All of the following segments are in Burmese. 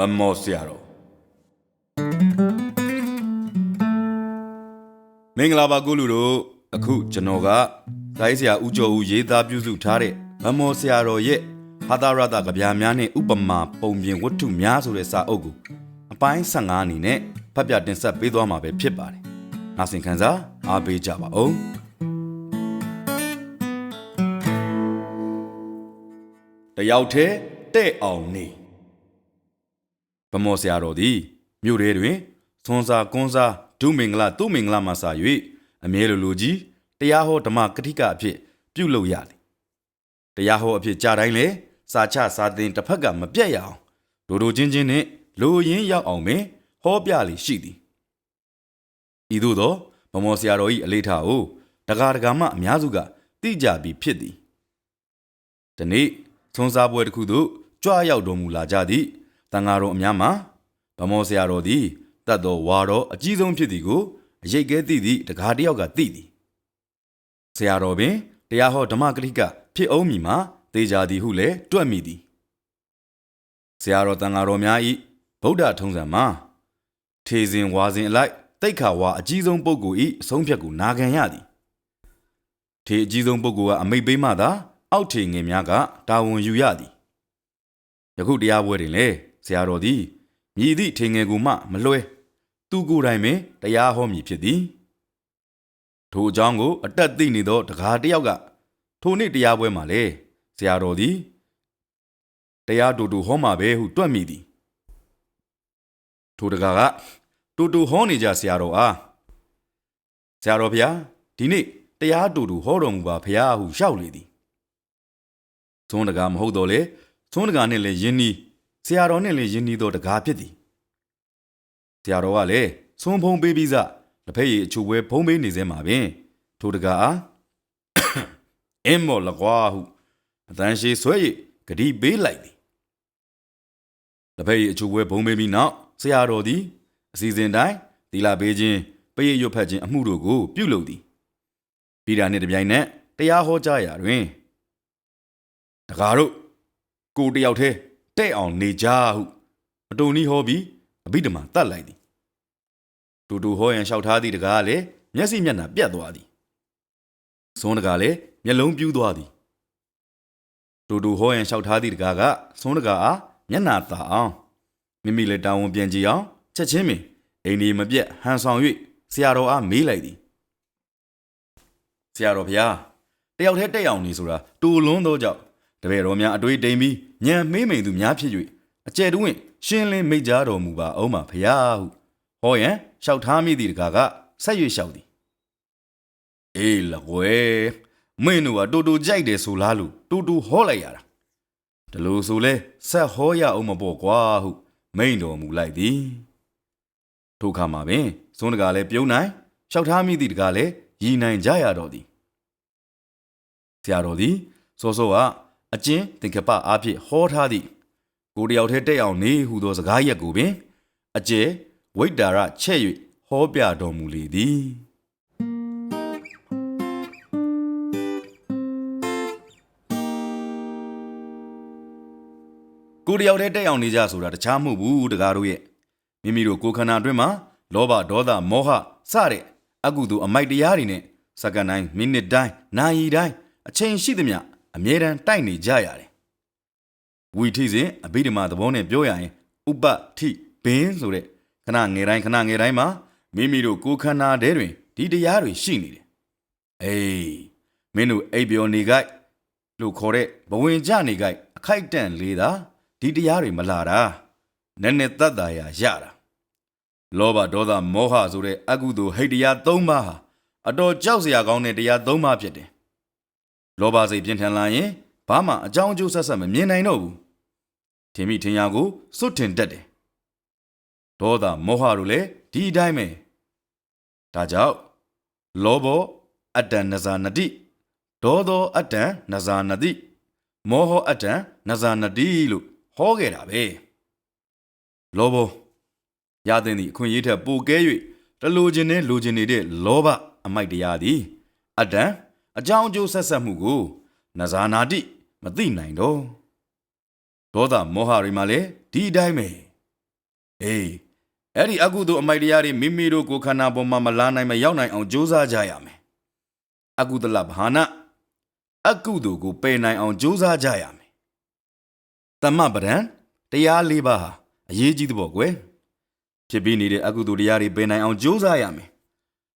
ဗမောဆရာတော်မင်္ဂလာပါကိုလူတို့အခုကျွန်တော်ကတိုင်းဆရာဦးကျော်ဦးရေးသားပြုစုထားတဲ့ဗမောဆရာတော်ရဲ့ဟာသရတကဗျာများနဲ့ဥပမာပုံပြင်ဝတ္ထုများဆိုတဲ့စာအုပ်ကိုအပိုင်း15အနေနဲ့ဖတ်ပြတင်ဆက်ပေးသွားမှာပဲဖြစ်ပါတယ်။နားဆင်ခံစားအားပေးကြပါဦး။တယောက်တည်းတဲ့အောင်နေ ဗမောဆရာတော်သည်မြို့ထဲတွင်သွန်စာကွန်းစာဒုမင်္ဂလာသူမင်္ဂလာမှစာ၍အမြဲလိုလိုကြီးတရားဟောဓမ္မကတိကအဖြစ်ပြုလုပ်ရသည်တရားဟောအဖြစ်ကြာတိုင်းလေစာချစာသင်တစ်ဖက်ကမပြတ်ရအောင်ဒိုဒိုချင်းချင်းနဲ့လိုရင်းရောက်အောင်ပင်ဟောပြလေရှိသည်ဤသို့သောဗမောဆရာတော်၏အလေးထားကိုတကားတကာမှအများစုကသိကြပြီးဖြစ်သည်ဒီနေ့သွန်စာပွဲတစ်ခုသို့ကြွရောက်တော်မူလာကြသည့် တန်ဃာတော်အများမှာဗမောဆရာတော်သည်တတ်တော်ဝါတော်အကြီးဆုံးဖြစ်သည်ကိုအရေးကဲသိသည့်တကားတစ်ယောက်ကသိသည်ဆရာတော်ပင်တရားဟောဓမ္မကတိကဖြစ်အောင်မီမှာသေချာသည်ဟုလည်းတွက်မိသည်ဆရာတော်တန်ဃာတော်များ၏ဗုဒ္ဓထုံးစံမှာထေစဉ်ဝါစဉ်အလိုက်တိတ်ခါဝါအကြီးဆုံးပုဂ္ဂိုလ်၏အဆုံးဖြတ်ကိုနာခံရသည်ထေအကြီးဆုံးပုဂ္ဂိုလ်ကအမိတ်ပေးမှသာအောက်ထေငယ်များကတာဝန်ယူရသည်ယခုတရားပွဲတွင်လည်း ဆရာတော်သည်မြည်သည့်ထေငယ်ကိုမှမလွဲသူကိုယ်တိုင်ပင်တရားဟောမည်ဖြစ်သည်ထိုအကြောင်းကိုအတက်သိနေသောတကားတစ်ယောက်ကထိုနေ့တရားပွဲမှာလေဆရာတော်သည်တရားတူတူဟောမှာပဲဟုတွက်မိသည်ထိုတကားကတူတူဟောနေကြဆရာတော်အားဆရာတော်ဗျာဒီနေ့တရားတူတူဟောတော်မူပါဖရာဟုလျှောက်လေသည်သွန်းတကားမဟုတ်တော့လေသွန်းတကားနဲ့လည်းယင်းနီး ဆရာတော်နဲ့လည်းယင်းနီးသောတကားဖြစ်သည်ဆရာတော်ကလည်းသွန်းဖုံးပေးပြီးစတစ်ဖက်ရည်အချိုပွဲဖုံးပေးနေစဲမှာပင်ထိုတကားအားအင်းမော်လကွာဟုအတန်ရှိဆွဲရည်ဂတိပေးလိုက်သည်တစ်ဖက်ရည်အချိုပွဲဖုံးပေးပြီးနောက်ဆရာတော်သည်အစီအစဉ်တိုင်းသီလာပေးခြင်းပရိတ်ရွတ်ဖတ်ခြင်းအမှုတို့ကို ပြုလုပ်သည်ပြီးတာနှင့်တပြိုင်နက်တရားဟောကြားရာတွင်တကားတို့ကိုယ်တယောက်တည်း တဲ့အောင်နေကြဟုအတုန်နီးဟောပြီးအဘိဓမ္မာတတ်လိုက်သည်တူတူဟောရန်လျှောက်ထားသည့်တကားကလည်းမျက်စိမျက်နှာပြတ်သွားသည်ဇွန်းတကားလည်းမျက်လုံးပြူးသွားသည်တူတူဟောရန်လျှောက်ထားသည့်တကားကဇွန်းတကားအားမျက်နှာသာအောင်မိမိလည်းတာဝန်ပြန်ကြည့်အောင်ချက်ချင်းပင်အိမ်ဒီမပြတ်ဟန်ဆောင်၍ဆရာတော်အားမေးလိုက်သည်ဆရာတော်ဘုရားတယောက်တည်းတက်အောင်နေဆိုတာတူလွန်းသောကြောင့် တပည့်တော်များအတွေ့တိမ်ပြီးညံမေးမိန်သူများဖြစ်၍အကျယ်တွင်ရှင်းလင်းမိတ်ကြားတော်မူပါအောင်ပါဘုရားဟုဟောရန်လျှောက်ထားမိသည့်တကားကဆက်၍လျှောက်သည်အေးလကွယ်မင်းတို့ကတူတူကြိုက်တယ်ဆိုလားလို့တူတူဟောလိုက်ရတာဒါလို့ဆိုလဲဆက်ဟောရအောင်မပေါ့ကွာဟုမိန်တော်မူလိုက်သည်ထိုအခါမှာပင်ဇွန်းတကားလည်းပြုံးနိုင်လျှောက်ထားမိသည့်တကားလည်းရည်နိုင်ကြရတော့သည်ဆရာတော်သည်စောစောက အကျဉ်သင်္ကပအားဖြင့်ဟောထားသည့်ကိုယ်တယောက်တည်းတက်အောင်နေဟုသောစကားရက်ကိုပင်အကျဲဝိတ္တာရချက်၍ဟောပြတော်မူလေသည်ကိုယ်တယောက်တည်းတက်အောင်နေကြဆိုတာတခြားမဟုတ်ဘူးတကားတို့ရဲ့မိမိတို့ကိုယ်ခန္ဓာအတွင်းမှာလောဘဒေါသမောဟစတဲ့အကုသိုလ်အမိုက်တရားတွေနဲ့စက္ကန့်တိုင်းမိနစ်တိုင်းနာရီတိုင်းအချိန်ရှိသမျှ အမြဲတမ်းတိုက်နေကြရတယ်ဝီထိစဉ်အဘိဓမ္မာသဘောနဲ့ပြောရရင်ဥပထိဘင်းဆိုတဲ့ခဏငယ်တိုင်းခဏငယ်တိုင်းမှာမိမိတို့ကိုယ်ခန္ဓာထဲတွင်ဒီတရားတွေရှိနေတယ်အေးမင်းတို့အိပ်ပျော်နေကြိုက်လို့ခေါ်တဲ့ဘဝင်ကြနေကြိုက်အခိုက်အတန့်လေးတာဒီတရားတွေမလာတာနည်းနည်းတတ်တာရရတာလောဘဒေါသမောဟဆိုတဲ့အကုသိုလ်ဟိတ်တရား၃ပါးဟာအတော်ကြောက်စရာကောင်းတဲ့တရား၃ပါးဖြစ်တယ် လောဘစိတ်ပြင်းထန်လာရင်ဘာမှအကြောင်းအကျိုးဆက်ဆက်မမြင်နိုင်တော့ဘူးထင်မိထင်ရကိုစွတ်တင်တတ်တယ်ဒေါသမောဟတို့လည်းဒီအတိုင်းပဲဒါကြောင့်လောဘောအတ္တနဇာနတိဒေါသောအတ္တနဇာနတိမောဟအတ္တနဇာနတိလို့ဟောခဲ့တာပဲလောဘောရတဲ့သည့်အခွင့်အရေးထက်ပိုကဲ၍တလိုချင်တဲ့လိုချင်နေတဲ့လောဘအမိုက်တရားသည်အတ္တ အကြောင်းအကျိုးဆက်ဆက်မှုကိုနဇာနာတိမသိနိုင်တော့ဒေါသမောဟတွေမှာလည်းဒီအတိုင်းပဲအေးအဲ့ဒီအကုသို့အမိုက်တရားတွေမိမိတို့ကိုယ်ခန္ဓာပေါ်မှာမလာနိုင်မရောက်နိုင်အောင်ကြိုးစားကြရမယ်အကုသလဘာနာအကုသို့ကိုပယ်နိုင်အောင်ကြိုးစားကြရမယ်တမ္မပဒံတရား၄ပါးဟာအရေးကြီးသဘောကွယ်ဖြစ်ပြီးနေတဲ့အကုသိုလ်တရားတွေပယ်နိုင်အောင်ကြိုးစားရမယ်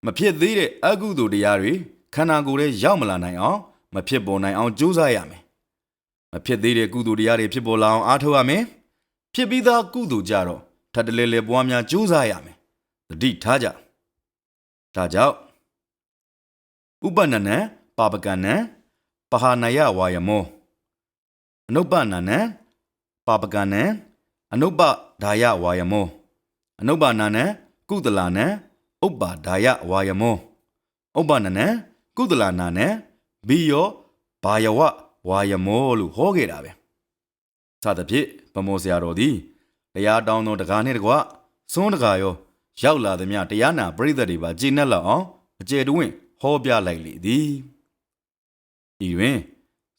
မဖြစ်သေးတဲ့အကုသိုလ်တရားတွေ ခန္ဓာကိုယ်ထဲရောက်မလာနိုင်အောင်မဖြစ်ပေါ်နိုင်အောင်ကြိုးစားရမယ်မဖြစ်သေးတဲ့ကုသိုလ်တရားတွေဖြစ်ပေါ်လာအောင်အားထုတ်ရမယ်ဖြစ်ပြီးသားကုသိုလ်ကြတော့ထပ်တလဲလဲပွားများကြိုးစားရမယ်တတိထားကြဒါကြောင့်ဥပနနံပါပကနံပဟာနယဝါယမောအနုပ္ပနနံပါပကနံအနုပ္ပဒါယဝါယမောအနုပ္ပနာနံကုသလနံဥပ္ပါဒါယဝါယမောဥပ္ပနနံ ကုသလနာနံဘိယောဘာယဝဝါယမောလို့ဟောခဲ့တာပဲစသဖြင့်ဗမောဆရာတော်သည်တရားတောင်းသောတကားနှင့်တကွစွန်းတကားရောရောက်လာသည်များတရားနာပရိသတ်တွေပါကြည်နက်လောက်အောင်အကျယ်တွင်ဟောပြလိုက်လေသည်ဤတွင်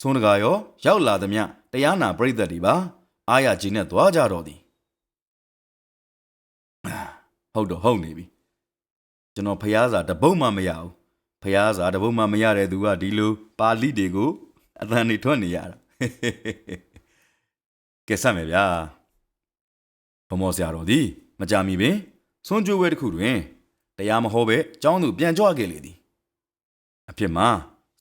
စွန်းတကားရောရောက်လာသည်များတရားနာပရိသတ်တွေပါအာရကြည်နက်သွားကြတော့သည်ဟုတ်တော့ဟုတ်နေပြီကျွန်တော်ဖျားစာတပုတ်မှမရဘူး ဖျားစာတပုတ်မှမရတဲ့သူကဒီလိုပါဠိတွေကိုအသံတွေထွက်နေရတာကဲဆက်မယ်ဗျာဘမောဆရာတော်သည်မကြမီပင်ဆွန်ကြွေးဝဲတစ်ခုတွင်တရားမဟောပဲကျောင်းသူပြန်ကြွခဲ့လေသည်အဖြစ်မှာ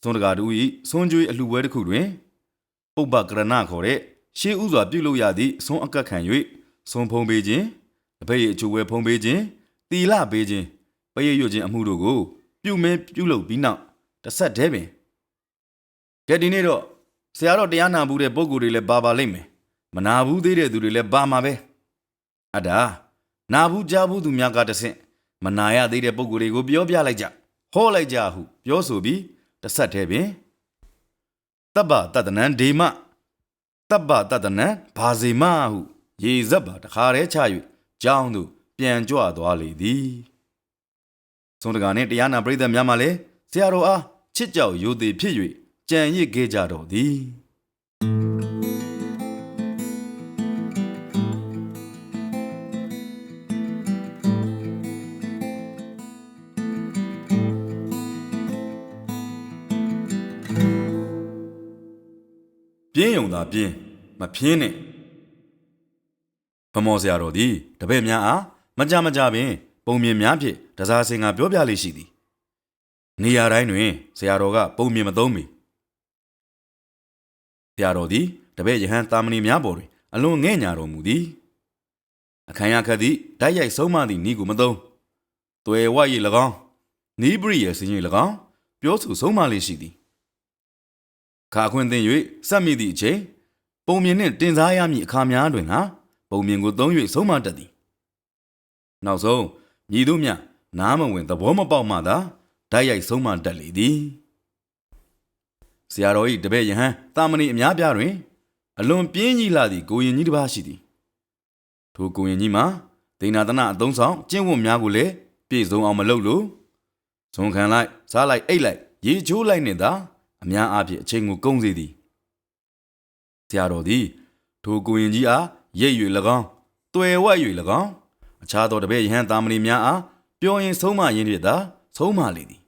သွန်တကာတူဤဆွန်ကြွေးအလှဝဲတစ်ခုတွင်ဥပ္ပကရဏခေါ်တဲ့ရှေးဥစွာပြုလုပ်ရသည့်ဆွန်အကက်ခံ၍ဆွန်ဖုံးပေးခြင်းအဘိရဲ့အချိုဝဲဖုံးပေးခြင်းတီလပေးခြင်းပရိရွတ်ခြင်းအမှုတို့ကို ပြုမင်းပြုလုပ်ပြီးနောက်တစ်ဆက်တည်းပင်ကဲဒီနေ့တော့ဆရာတော်တရားနာဘူးတဲ့ပုံကိုယ်တွေလည်းပါပါလိမ့်မယ်မနာဘူးသေးတဲ့သူတွေလည်းပါမှာပဲအတားနာဘူးကြားဘူးသူများကတဆင့်မနာရသေးတဲ့ပုံကိုယ်တွေကိုပြောပြလိုက်ကြဟောလိုက်ကြဟုပြောဆိုပြီးတစ်ဆက်တည်းပင်တပ္ပတတနံဒေမတပ္ပတတနံဘာဇေမဟုရေဇက်ပါတခါတည်းချ၍ကြောင်းသူပြန်ကြွသွားလေသည် သုံးတကာနှင့်တရားနာပရိသတ်များမှလည်းဆရာတော်အားချစ်ကြောက်ရိုသေဖြစ်၍ကြံရစ်ခဲ့ကြတော်သည်ပြင်းယုံသာပြင်းမပြင်းနဲ့ဗမောဆရာတော်သည်တပည့်များအားမကြမကြပင် ပုံမြင်များဖြင့် တစားစင်ကပြောပြလေးရှိသည်နေရာတိုင်းတွင်ဆရာတော်ကပုံမြင်မသုံးမီဆရာတော်သည်တပည့်ယဟန်တာမဏေများပေါ်တွင်အလွန်ငဲ့ညာတော်မူသည်အခမ်းရခတ်သည့်တိုက်ရိုက်ဆုံးမသည့်ဤကိုမသုံးတွယ်ဝရည်၎င်းနီးပရိရဲ့စင်ရည်၎င်းပြောဆိုဆုံးမလေးရှိသည်ခါခွင့်သိ၍စက်မိသည့်အချိန်ပုံမြင်နှင့်တင်စားရမည့်အခါများတွင်ကပုံမြင်ကိုသုံး၍ဆုံးမတတ်သည်နောက်ဆုံးမြည်သူမြ နားမဝင်သဘောမပေါက်မှသာဓာတ်ရိုက်ဆုံးမတတ်လေသည်ဆရာတော်၏တပည့်ယဟန်တာမဏိအများပြားတွင် အလွန်ပြင်းကြီးလာသည့်ကိုရင်ကြီးတစ်ပါးရှိသည်ထိုကိုရင်ကြီးမှာဒိနာသနအသုံးဆောင်ကျင့်ဝတ်များကိုလည်းပြည့်စုံအောင်မလုပ်လို့ဇွန်ခံလိုက်စားလိုက်အိတ်လိုက်ရေချိုးလိုက်နှင့်သာအများအားဖြင့်အချိန်ကိုကုန်စေသည်ဆရာတော်သည်ထိုကိုရင်ကြီးအားရိပ်၍၎င်းတွယ်ဝက်၍၎င်းအခြားသောတပည့်ယဟန်တာမဏေများအား ပြောရင်ဆုံးမရင်းဖြင့်သာဆုံးမလေသည်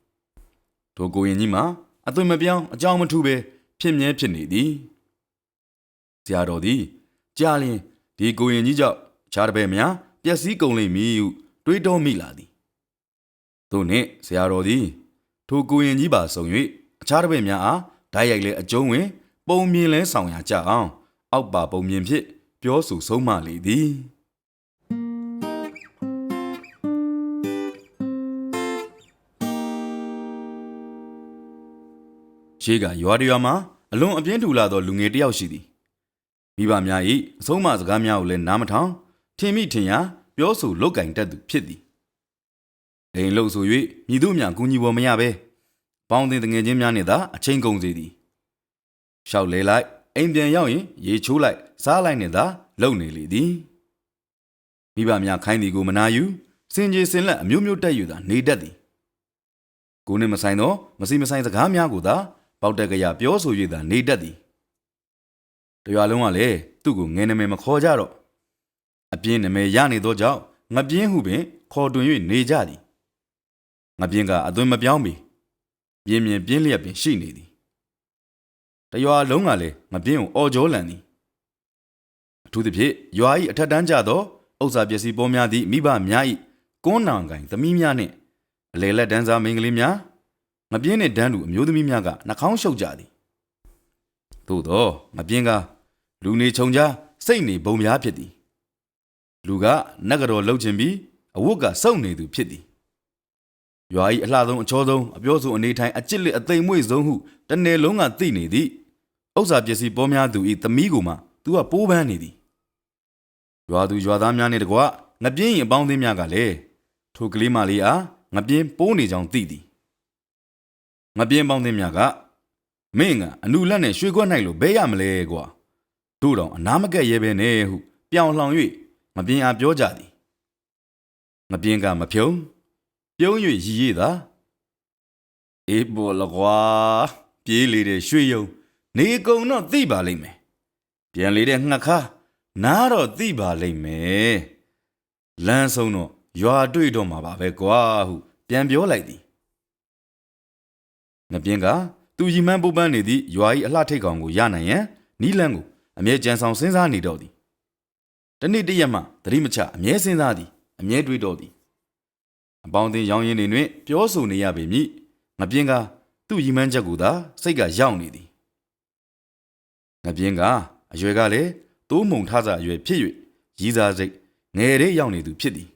ထိုကိုရင်ကြီးမှာအသွင်မပြောင်းအကြောင်းမထူပဲဖြစ်မြဲဖြစ်နေသည်ဆရာတော်သည်ကြားလျင်ဒီကိုရင်ကြီးကြောင့်အခြားတပည့်များပျက်စီးကုန်လိမ့်မည်ဟုတွေးတောမိလာသည်သို့နှင့်ဆရာတော်သည်ထိုကိုရင်ကြီးပါဆုံ၍အခြားတစ်ပည့်များအားဓာတ်ရိုက်လဲအကျုံးဝင် ပုံမြင်လဲဆောင်ရကြအောင် အောက်ပါပုံမြင်ဖြင့်ပြောဆိုဆုံးမလေသည် ရှေးကရွာတရွာမှာအလွန်အပြင်းထူလာသောလူငယ်တစ်ယောက်ရှိသည်မိဘများ၏အဆုံးအမစကားများကိုလည်းနားမထောင်ထင်မိထင်ရာပြောဆိုလုတ်ကင်တတ်သူဖြစ်သည်အိမ်လို့ဆို၍မြည်သူများကူညီပေါ်မရဘဲပေါင်းတင်တငယ်ချင်းများနဲ့သာအချိန်ကုန်စေသည်။ရှောက်လဲလိုက်အိမ်ပြန်ရောက်ရင်ရေချိုးလိုက်စားလိုက်နဲ့သာလုံနေလေသည်။မိဘများခိုင်းသည်ကိုမနာယူစင်ကြီးစင်လက်အမျိုးမျိုးတက်ယူသာနေတတ်သည်။ကိုယ်နှင့်မဆိုင်သောမစီမဆိုင်စကားများကိုသာ ပေါက်တက်ကရပြောဆို၍သာနေတတ်သည်။တရွာလုံးကလည်းသူ့ကိုငယ်နမယ်မခေါ်ကြတော့အပြင်းနမဲရနေသောကြောင့်ငပြင်းဟုပင် ခေါ်တွင်၍နေကြသည်ငပြင်းကအသွင်မပြောင်းပေပြင်းမြင်ပြင်းလျက်ပင်ရှိနေသည်တရွာလုံးကလည်းငပြင်းကိုအော်ကြောလန်သည်အထူးသဖြင့်ရွာ၏အထက်တန်းကျသောဥစ္စာပစ္စည်းပေါ်များသည့်မိဘများ၏ကွန်းနောင်ကိုင်သမီးများနှင့်အလေလက်တန်းစားမိန်းကလေးများ ငပြင်းနှင့်တန်းတူအမျိုးသမီးများကနှာခေါင်းရှုပ်ကြသည်သို့သောငပြင်းကလူနေခြုံကြားစိတ်နေဘုံများဖြစ်သည်လူကနတ်ကတော်လှုပ်ခြင်းပြီးအဝတ်ကစုံနေသူဖြစ်သည်ရွာ၏အလှဆုံးအချောဆုံးအပြောဆိုအနေထိုင်အကျစ်လက်အသိမ်မွေ့ဆုံးဟုတစ်နယ်လုံးကသိနေသည်ဥစ္စာပစ္စည်းပေါ်များသူ၏သမီးကိုမှသူကပိုးပန်းနေသည်ရွာသူရွာသားများနှင့်တကွငပြင်းရင်အပေါင်းအသင်းများကလည်းထိုကလေးမလေးအားငပြင်းပိုးနေကြောင်းသိသည် ငပြင်းအပေါင်းအသင်းများကမင်းကအနုလက်နဲ့ရွှေခွက်နိုင်လို့ဘဲရမလဲကွာတို့တော့အနာမကက်ရဲပဲနဲ့ဟုပြောင်လှောင်၍မပြင်းအားပြောကြသည်မပြင်းကမဖြုံပြုံး၍ရည်ရည်သာအေးပေါ်လကွာပြေးလေတဲ့ရွှေယုံ နေကုံတော့သိပါလိမ့်မယ်ပြန်လေတဲ့ငှက်ခါနားတော့သိပါလိမ့်မယ်လမ်းဆုံးတော့ရွာတွေ့တော့မှာပါပဲကွာဟုပြန်ပြောလိုက်သည် ငပြင်းကသူရီမန်းပုတ်ပန်းနေသည့်ရွာ၏အလှထိတ်ကောင်ကိုရနိုင်ရန်နီးလန်းကိုအမြဲကြံဆောင်စဉ်းစားနေတော့သည်တနေ့တရက်မှသတိမချအမြဲစဉ်းစားသည်အမြဲတွေးတော်သည်အပေါင်းအသင်းရောင်းရင်းတွေတွင်ပြောဆိုနေရပေမည်ငပြင်းကသူ့ရီမန်းချက်ကိုသာစိတ်ကရောက်နေသည်ငပြင်းကအရွယ်ကလည်းတိုးမုံထစအရွယ်ဖြစ်၍ရီးစားစိတ်ငယ်ရဲရောက်နေသူဖြစ်သည်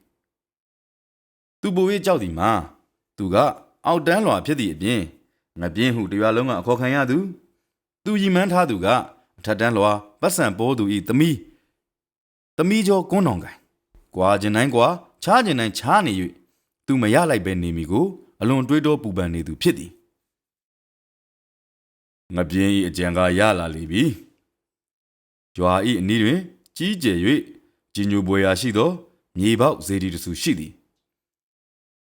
သူပို၍ကြောက်သည်မှာသူကအောက်တန်းလွာဖြစ်သည့်အပြင် ငပြင်းဟုတရားလုံးကအခေါ်ခံရသူသူရီမန်းထားသူကအထက်တန်းလွာပတ်စံပိုးသူဤသမီးသမီးကျော်ကွန်းတော်ကင်ကွာကျင်တိုင်းကွာချားကျင်တိုင်းချားနေ၍သူမရလိုက်ပဲနေမိကိုအလွန်တွေးတောပူပန်နေသူဖြစ်သည်ငပြင်းဤအကြံကရလာလိပြီကြွာဤအနီးတွင် ကြီးကျယ်၍ကြီးညိုပွေရာရှိသောမြေပေါက်ဇေဒီတဆူရှိသည်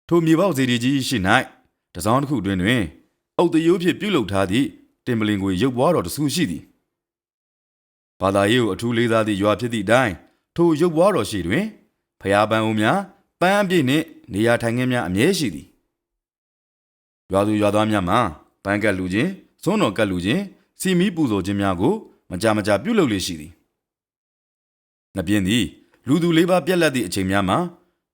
ထိုမြေပေါက်ဇေဒီကြီးရှိ၌တစောင်းတစ်ခုတွင်တွင် အုတ်တရိုးဖြင့်ပြုလုပ်ထားသည့်တင်ပလင်ကိုရုပ်ပွားတော်တဆူရှိသည်ဘာသာရေးကိုအထူးလေးစားသည့်ရွာဖြစ်သည့်အတိုင်းထိုရုပ်ဘွားတော်ရှိတွင်ဖျားပန်းဦးများပန်းအပြည့်နှင့်နေရာထိုင်ခင်းများအမြဲရှိသည်ရွာသူရွာသားများမှာပန်းကက်လူချင်းစွန်းတော်ကက်လူချင်းစီမီပူဇော်ခြင်းများကိုမကြမကြပြုလုပ်လေရှိသည်ငပြင်းသည်လူသူလေးပါးပြက်လက်သည့်အချိန်များမှာ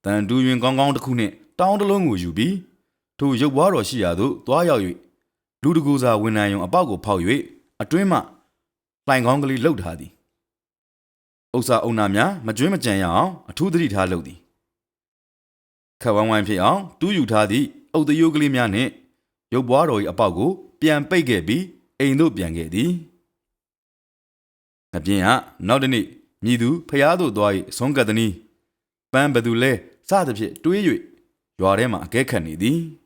တန်တူးရင်ကောင်းကောင်းတစ်ခုနှင့်တောင်းတစ်လုံးကိုယူပြီးထိုရုပ်ဘွားတော်ရှိရာသို့တွားရောက်၍ လူတကူစာဝန်နိုင်ယုံအပေါက်ကိုဖောက်၍အတွင်းမှလှိုင်ကောင်းကလေးလှုပ်ထားသည်ဥစ္စာအုံနာများမကျွင်းမကြံရအောင်အထူးသတိထားလုပ်သည်ခက်ဝိုင်းဝိုင်းဖြစ်အောင်တူးယူထားသည့်အုတ်တရိုးကလေးများနှင့်ရုပ်ပွားတော်၏အပေါက်ကို ပြန်ပိတ်ခဲ့ပြီးအိမ်သို့ပြန်ခဲ့သည်ငပြင်းကနောက်တစ်နေ့မြည်သူဖျားသို့သွား၍ဆုံးကပ်သည်။ပန်းဘသူလဲစသဖြင့်တွေး၍ရွာထဲမှအကဲခတ်နေသည်။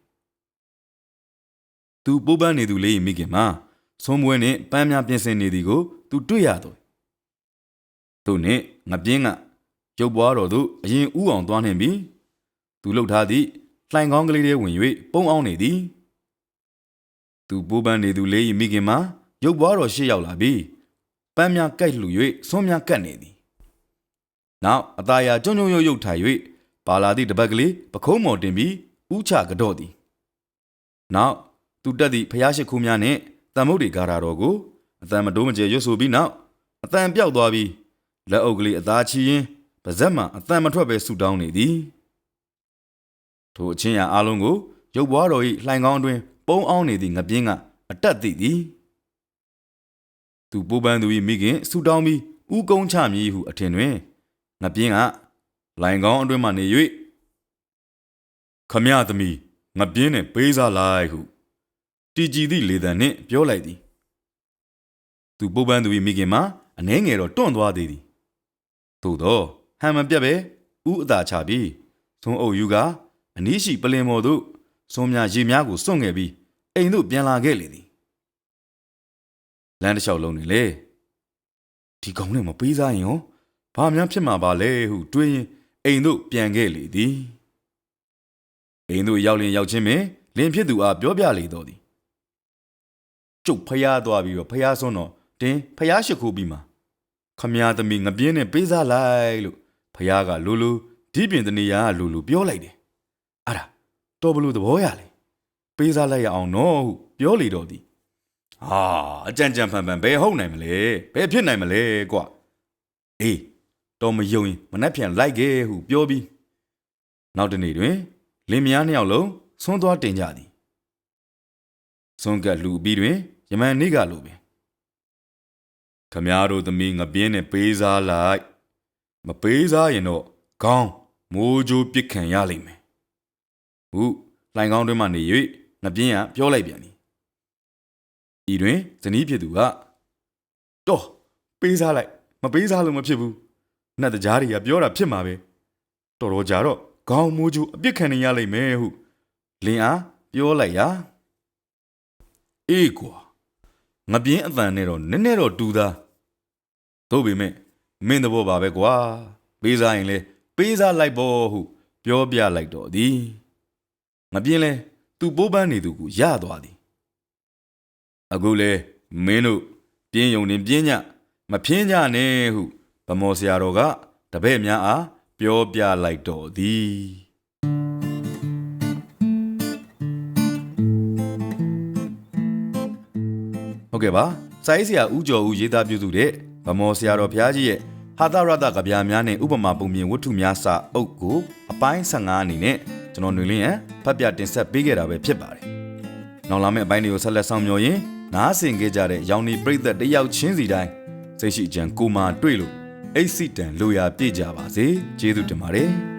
သူပိုးပန်းနေသူလေး၏မိခင်မှာဆုံးမွေးနှင့်ပန်းများပြင်ဆင်နေသည်ကိုသူတွေ့ရတော့သူနှင့်ငပြင်းကရုပ်ပွားတော်သို့အရင်ဥအောင်သွားနှင်ပြီးသူလှုပ်ထားသည့်လှိုင်ကောင်းကလေးတွေဝင်၍ပုံအောင်နေသည်သူပိုးပန်းနေသူလေး၏မိခင်မှာရုပ်ပွားတော်ရှေ့ရောက်လာပြီးပန်းများကိုက်လှူ၍ဆွန်းများကတ်နေသည်နောက်အသားရကြုံကြုံရုပ်ရုပ်ထိုင်၍ပါလာသည့်တပတ်ကလေးပခုံးမော်တင်ပြီးဥချကတော့သည်နောက် သူတက်သည့်ဖျားရှိခိုးများနှင့်တန်မုတ်တွေဂါရာတော်ကိုအတန်မတိုးမကျရွတ်ဆိုပြီးနောက်အတန်ပြောက်သွားပြီးလက်အုပ်ကလေးအသားချီရင်းပါဇက်မှအတန်မထွက်ပဲဆူတောင်းနေသည်ထိုအချင်းရအားလုံးကိုရုပ်ဘွားတော်၏လှိုင်ကောင်းတွင်ပုံအောင်နေသည့်ငပြင်းကအတက်သိသည်သူပိုးပန်းသူ၏မိခင်ဆူတောင်းပြီးဥကုန်းချမည်ဟုအထင်တွင်ငပြင်းကလိုင်ကောင်းအတွင်းမှနေ၍ခမရသမီးငပြင်းနှင့်ပေးစားလိုက်ဟု တီကြည်သည့်လေတံနှင့်ပြောလိုက်သည်သူပိုးပန်းသူ၏မိခင်မှာအနှဲငယ်တော့တွန့်သွားသေးသည်သို့သောဟန်မပြတ်ပဲဥအသာချပြီးသုံးအုပ်ယူကအနီးရှိပလင်မော်သို့သုံးများရေများကိုစွန့်ခဲ့ပြီးအိမ်သို့ပြန်လာခဲ့လေသည်လမ်းတစ်လျှောက်လုံးနေလေဒီကောင်နဲ့မပေးစားရင်ရောဘာများဖြစ်မှာပါလဲဟုတွေးရင်အိမ်သို့ပြန်ခဲ့လေသည်အိမ်သို့ရောက်လင်ရောက်ချင်းပင်လင်ဖြစ်သူအားပြောပြလေတော်သည် ကျုပ်ဖျားသွားပြီးတော့ဖျားစွန်းတော့တင်းဖျားရှိခိုးပြီးမှာခမည်းသမီးငပြင်းနဲ့ပေးစားလိုက်လို့ဖဖះကလူလူဒီပြင်တနေရာကလူလူပြောလိုက်တယ်အဲ့ဒါတော်ဘလို့သဘောရလေပေးစားလိုက်ရအောင်နော်ဟုပြောလေတော့သည်ဟာအကြံကြံဖန်ဖန်ဘယ်ဟုတ်နိုင်မလဲဘယ်ဖြစ်နိုင်မလဲကွာအေးတော်မယုံရင်မနှက်ပြန်လိုက်ခဲ့ဟုပြောပြီးနောက်တနေ့တွင်လင်မယားနှစ်ယောက်လုံးဆွန်းသွားတင်ကြသည်ဆွန်းကလူပြီးတွင် ယမန်နေ့ကလိုပင်ခမည်းတော်သမီးငပြင်းနဲ့ပေးစားလိုက်မပေးစားရင်တော့ခေါင်းမိုးကြိုးပြစ်ခံရလိမ့်မယ်ဟုလှိုင်ကောင်းတွင်မှနေ၍ငပြင်းကပြောလိုက်ပြန်သည်ဤတွင်ဇနီးဖြစ်သူကတော့ပေးစားလိုက်မပေးစားလို့မဖြစ်ဘူးနှက်တကြားတွေကပြောတာဖြစ်မှာပဲတော်တော်ကြာတော့ခေါင်းမိုးကြိုးအပြစ်ခံနေရလိမ့်မယ်ဟုလင်အားပြောလိုက်ရာအေးကွာ ငပြင်းအတန်နဲ့တော့နည်းနည်းတော့တူသားသို့ပေမဲ့မင်းတဘောပါပဲကွာပေးစားရင်လေပေးစားလိုက်ပေါ့ဟုပြောပြလိုက်တော့သည်ငပြင်းလဲသူ့ပိုးပန်းနေသူကိုရသွားသည်အခုလေမင်းတို့ပြင်းယုံနေပြင်းညမဖြင်းကြနဲ့ဟုဗမော်ဆရာတော်ကတပည့်များအားပြောပြလိုက်တော့သည် ဟုတ်ကဲ့ပါစာရေးဆရာဦးကျော်ဦးရေးသားပြုစုတဲ့ဗမော်ဆရာတော်ဘုရားကြီးရဲ့ဟာသရတကဗျာများနဲ့ဥပမာပုံပြင်ဝတ္ထုများစာအုပ်ကိုအပိုင်း15အနေနဲ့ကျွန်တော်ຫນွေလင်းရန်ဖတ်ပြတင်ဆက်ပေးခဲ့တာပဲဖြစ်ပါတယ်။နောက်လာမယ့်အပိုင်းတွေကိုဆက်လက်ဆောင်မျှော်ရင်နားဆင်ခဲ့ကြတဲ့ရောင်နေပြိသက်တစ်ယောက်ချင်းစီတိုင်းစိတ်ရှိကြံကိုမာတွေ့လို့အိတ်စီတန်လိုရာပြည့်ကြပါစေ။ကျေးဇူးတင်ပါတယ်။